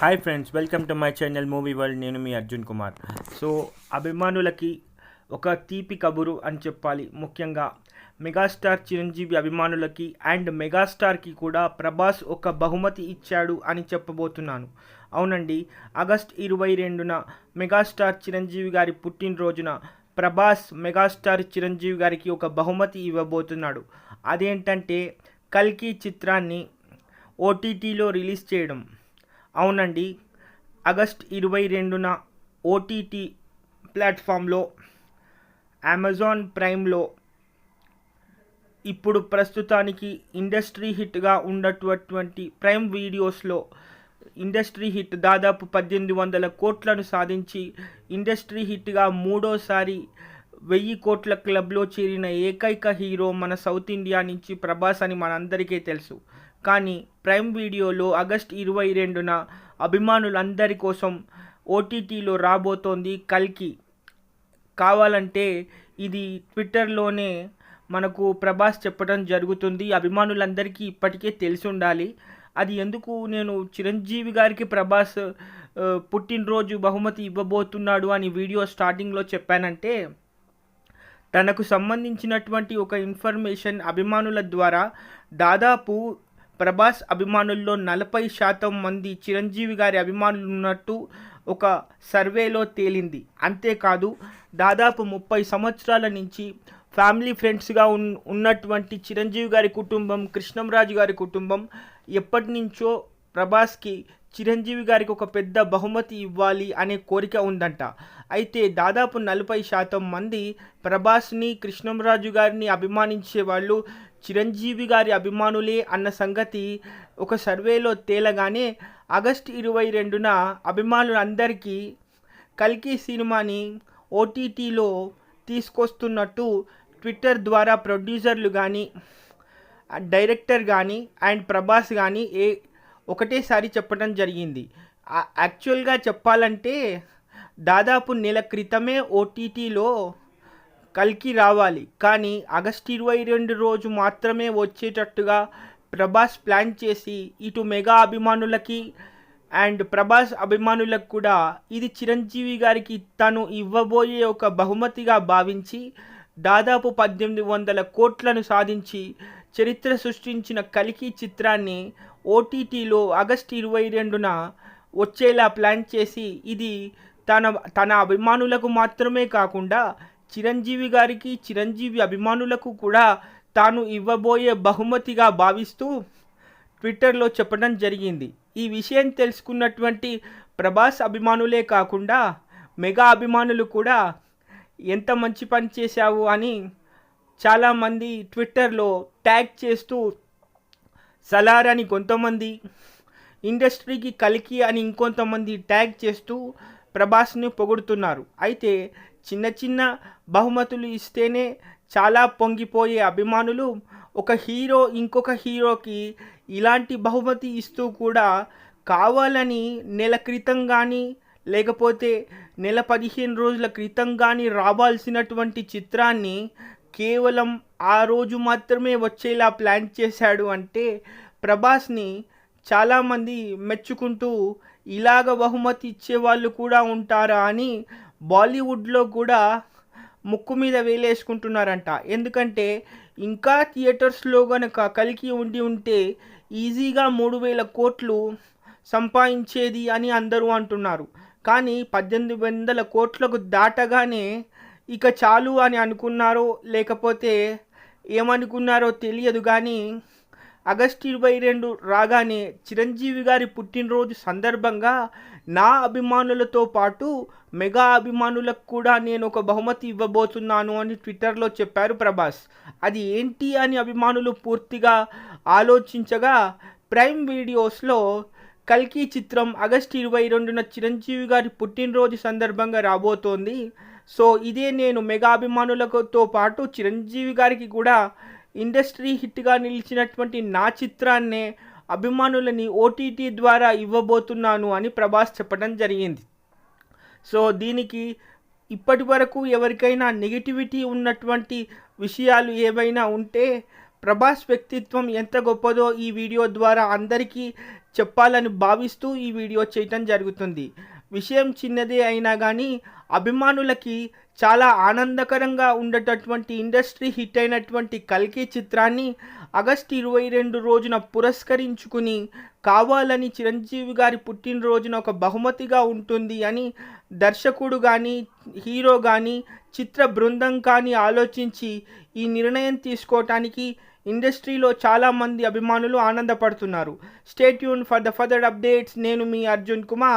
Hi friends welcome to my channel movie world నేను మీ Arjun Kumar. So అభిమానులకి ఒక తీపి కబురు అని చెప్పాలి. ముఖ్యంగా మెగాస్టార్ చిరంజీవి అభిమానులకి అండ్ మెగాస్టార్కి కూడా ప్రభాస్ ఒక బహుమతి ఇచ్చాడు అని చెప్పబోతున్నాను. అవునండి ఆగస్ట్ ఇరవై రెండున మెగాస్టార్ చిరంజీవి గారి పుట్టినరోజున ప్రభాస్ మెగాస్టార్ చిరంజీవి గారికి ఒక బహుమతి ఇవ్వబోతున్నాడు. అదేంటంటే కల్కి చిత్రాన్ని ఓటీటీలో రిలీజ్ చేయడం. అవునండి. ఆగస్ట్ ఇరవై రెండున ఓటీటీ ప్లాట్ఫామ్లో అమెజాన్ ప్రైమ్లో ఇప్పుడు ప్రస్తుతానికి ఇండస్ట్రీ హిట్గా ఉన్నటువంటి ప్రైమ్ వీడియోస్లో ఇండస్ట్రీ హిట్ దాదాపు పద్దెనిమిది వందల కోట్లను సాధించి ఇండస్ట్రీ హిట్గా మూడోసారి వెయ్యి కోట్ల క్లబ్లో చేరిన ఏకైక హీరో మన సౌత్ ఇండియా నుంచి ప్రభాస్ అని మనందరికీ తెలుసు. కానీ ప్రైమ్ వీడియోలో ఆగస్ట్ ఇరవై రెండున అభిమానులందరి కోసం ఓటీటీలో రాబోతోంది కల్కి. కావాలంటే ఇది ట్విట్టర్లోనే మనకు ప్రభాస్ చెప్పడం జరుగుతుంది. అభిమానులందరికీ ఇప్పటికే తెలిసి ఉండాలి అది ఎందుకు? నేను చిరంజీవి గారికి ప్రభాస్ పుట్టినరోజు బహుమతి ఇవ్వబోతున్నాడు అని వీడియో స్టార్టింగ్లో చెప్పానంటే తనకు సంబంధించినటువంటి ఒక ఇన్ఫర్మేషన్ అభిమానుల ద్వారా దాదాపు ప్రభాస్ అభిమానుల్లో నలభై శాతం మంది చిరంజీవి గారి అభిమానులు ఉన్నట్టు ఒక సర్వేలో తేలింది. అంతేకాదు దాదాపు ముప్పై సంవత్సరాల నుంచి ఫ్యామిలీ ఫ్రెండ్స్గా ఉన్ ఉన్నటువంటి చిరంజీవి గారి కుటుంబం కృష్ణంరాజు గారి కుటుంబం ఎప్పటి నుంచో ప్రభాస్కి చిరంజీవి గారికి ఒక పెద్ద బహుమతి ఇవ్వాలి అనే కోరిక ఉందంట. అయితే దాదాపు నలభై శాతం మంది ప్రభాస్ని కృష్ణంరాజు గారిని అభిమానించే వాళ్ళు చిరంజీవి గారి అభిమానులే అన్న సంగతి ఒక సర్వేలో తేలగానే ఆగస్ట్ ఇరవై రెండున అభిమానులందరికీ కల్కి సినిమాని ఓటీటీలో తీసుకొస్తున్నట్టు ట్విట్టర్ ద్వారా ప్రొడ్యూసర్లు కానీ డైరెక్టర్ కానీ అండ్ ప్రభాస్ కానీ ఏ ఒకటేసారి చెప్పడం జరిగింది. యాక్చువల్గా చెప్పాలంటే దాదాపు నెల క్రితమే ఓటీటీలో కల్కి రావాలి. కానీ ఆగస్ట్ ఇరవై రెండు రోజు మాత్రమే వచ్చేటట్టుగా ప్రభాస్ ప్లాన్ చేసి ఇటు మెగా అభిమానులకి అండ్ ప్రభాస్ అభిమానులకు కూడా ఇది చిరంజీవి గారికి తను ఇవ్వబోయే ఒక బహుమతిగా భావించి దాదాపు పద్దెనిమిది వందల కోట్లను సాధించి చరిత్ర సృష్టించిన కలికి చిత్రాన్ని ఓటీటీలో ఆగస్ట్ ఇరవై రెండున వచ్చేలా ప్లాన్ చేసి ఇది తన తన అభిమానులకు మాత్రమే కాకుండా చిరంజీవి గారికి చిరంజీవి అభిమానులకు కూడా తాను ఇవ్వబోయే బహుమతిగా భావిస్తూ ట్విట్టర్లో చెప్పడం జరిగింది. ఈ విషయం తెలుసుకున్నటువంటి ప్రభాస్ అభిమానులే కాకుండా మెగా అభిమానులు కూడా ఎంత మంచి పని చేశావు అని చాలామంది ట్విట్టర్లో ట్యాగ్ చేస్తూ సలార్ అని కొంతమంది ఇండస్ట్రీకి కలికి అని ఇంకొంతమంది ట్యాగ్ చేస్తూ ప్రభాస్ని పొగుడుతున్నారు. అయితే చిన్న చిన్న బహుమతులు ఇస్తేనే చాలా పొంగిపోయే అభిమానులు. ఒక హీరో ఇంకొక హీరోకి ఇలాంటి బహుమతి ఇస్తూ కూడా కావాలని నెల క్రితం కానీ లేకపోతే నెల పదిహేను రోజుల క్రితం కానీ రావాల్సినటువంటి చిత్రాన్ని కేవలం ఆ రోజు మాత్రమే వచ్చేలా ప్లాన్ చేశాడు అంటే ప్రభాస్ని చాలామంది మెచ్చుకుంటూ ఇలాగ బహుమతి ఇచ్చేవాళ్ళు కూడా ఉంటారా అని బాలీవుడ్లో కూడా ముక్కు మీద వేలేసుకుంటున్నారంట. ఎందుకంటే ఇంకా థియేటర్స్లో కనుక కలిగి ఉండి ఉంటే ఈజీగా మూడు వేల కోట్లు సంపాదించేది అని అందరూ అంటున్నారు. కానీ పద్దెనిమిది వందల కోట్లకు దాటగానే ఇక చాలు అని అనుకున్నారో లేకపోతే ఏమనుకున్నారో తెలియదు కానీ ఆగస్ట్ ఇరవై రెండు రాగానే చిరంజీవి గారి పుట్టినరోజు సందర్భంగా నా అభిమానులతో పాటు మెగా అభిమానులకు కూడా నేను ఒక బహుమతి ఇవ్వబోతున్నాను అని ట్విట్టర్లో చెప్పారు ప్రభాస్. అది ఏంటి అని అభిమానులు పూర్తిగా ఆలోచించగా ప్రైమ్ వీడియోస్లో కల్కి చిత్రం ఆగస్ట్ ఇరవై రెండున చిరంజీవి గారి పుట్టినరోజు సందర్భంగా రాబోతోంది. సో ఇదే నేను మెగా అభిమానులతో పాటు చిరంజీవి గారికి కూడా ఇండస్ట్రీ హిట్గా నిలిచినటువంటి నా చిత్రాన్నే అభిమానులని ఓటీటీ ద్వారా ఇవ్వబోతున్నాను అని ప్రభాస్ చెప్పడం జరిగింది. సో దీనికి ఇప్పటి వరకు ఎవరికైనా నెగిటివిటీ ఉన్నటువంటి విషయాలు ఏవైనా ఉంటే ప్రభాస్ వ్యక్తిత్వం ఎంత గొప్పదో ఈ వీడియో ద్వారా అందరికీ చెప్పాలని భావిస్తూ ఈ వీడియో చేయటం జరుగుతుంది. విషయం చిన్నదే అయినా కానీ అభిమానులకి చాలా ఆనందకరంగా ఉండేటటువంటి ఇండస్ట్రీ హిట్ అయినటువంటి కల్కి చిత్రాన్ని ఆగస్టు ఇరవై రెండు రోజున పురస్కరించుకుని కావాలని చిరంజీవి గారి పుట్టినరోజున ఒక బహుమతిగా ఉంటుంది అని దర్శకుడు కానీ హీరో కానీ చిత్ర బృందం కానీ ఆలోచించి ఈ నిర్ణయం తీసుకోవటానికి ఇండస్ట్రీలో చాలామంది అభిమానులు ఆనందపడుతున్నారు. Stay tuned for the further updates నేను మీ అర్జున్ కుమార్.